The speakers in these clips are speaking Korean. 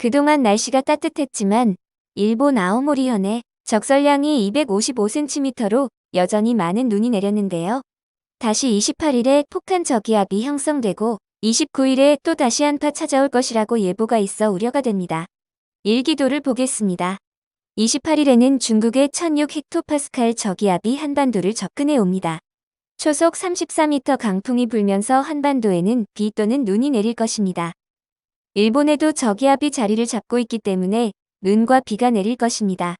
그동안 날씨가 따뜻했지만 일본 아오모리현에 적설량이 255cm로 여전히 많은 눈이 내렸는데요. 다시 28일에 폭탄 저기압이 형성되고 29일에 또 다시 한파 찾아올 것이라고 예보가 있어 우려가 됩니다. 일기도를 보겠습니다. 28일에는 중국의 1006헥토파스칼 저기압이 한반도를 접근해 옵니다. 초속 34m 강풍이 불면서 한반도에는 비 또는 눈이 내릴 것입니다. 일본에도 저기압이 자리를 잡고 있기 때문에 눈과 비가 내릴 것입니다.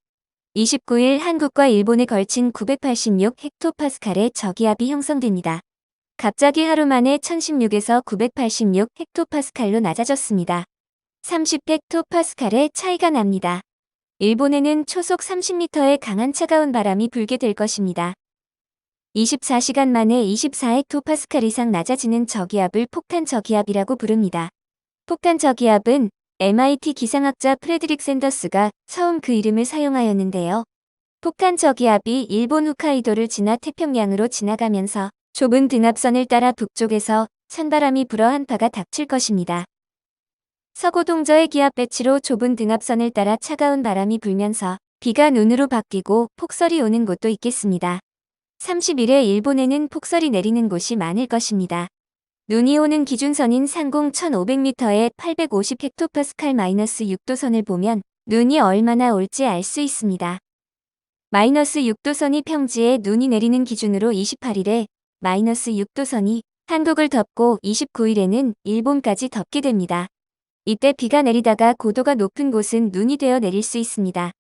29일 한국과 일본에 걸친 986 헥토파스칼의 저기압이 형성됩니다. 갑자기 하루 만에 1016에서 986 헥토파스칼로 낮아졌습니다. 30 헥토파스칼의 차이가 납니다. 일본에는 초속 30m의 강한 차가운 바람이 불게 될 것입니다. 24시간 만에 24헥토파스칼 이상 낮아지는 저기압을 폭탄 저기압이라고 부릅니다. 폭탄 저기압은 MIT 기상학자 프레드릭 샌더스가 처음 그 이름을 사용하였는데요. 폭탄 저기압이 일본 홋카이도를 지나 태평양으로 지나가면서 좁은 등압선을 따라 북쪽에서 찬바람이 불어 한파가 닥칠 것입니다. 서고 동저의 기압 배치로 좁은 등압선을 따라 차가운 바람이 불면서 비가 눈으로 바뀌고 폭설이 오는 곳도 있겠습니다. 30일에 일본에는 폭설이 내리는 곳이 많을 것입니다. 눈이 오는 기준선인 상공 1500m에 850헥토파스칼 마이너스 6도선을 보면 눈이 얼마나 올지 알 수 있습니다. 마이너스 6도선이 평지에 눈이 내리는 기준으로 28일에 마이너스 6도선이 한국을 덮고 29일에는 일본까지 덮게 됩니다. 이때 비가 내리다가 고도가 높은 곳은 눈이 되어 내릴 수 있습니다.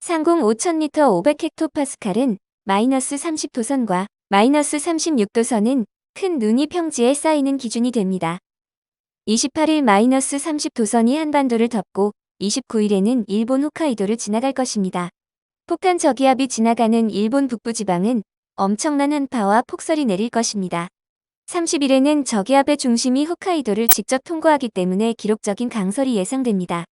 상공 5000m 500헥토파스칼은 마이너스 30도선과 마이너스 36도선은 큰 눈이 평지에 쌓이는 기준이 됩니다. 28일 마이너스 30 도선이 한반도를 덮고 29일에는 일본 홋카이도를 지나갈 것입니다. 폭탄 저기압이 지나가는 일본 북부 지방은 엄청난 한파와 폭설이 내릴 것입니다. 30일에는 저기압의 중심이 홋카이도를 직접 통과하기 때문에 기록적인 강설이 예상됩니다.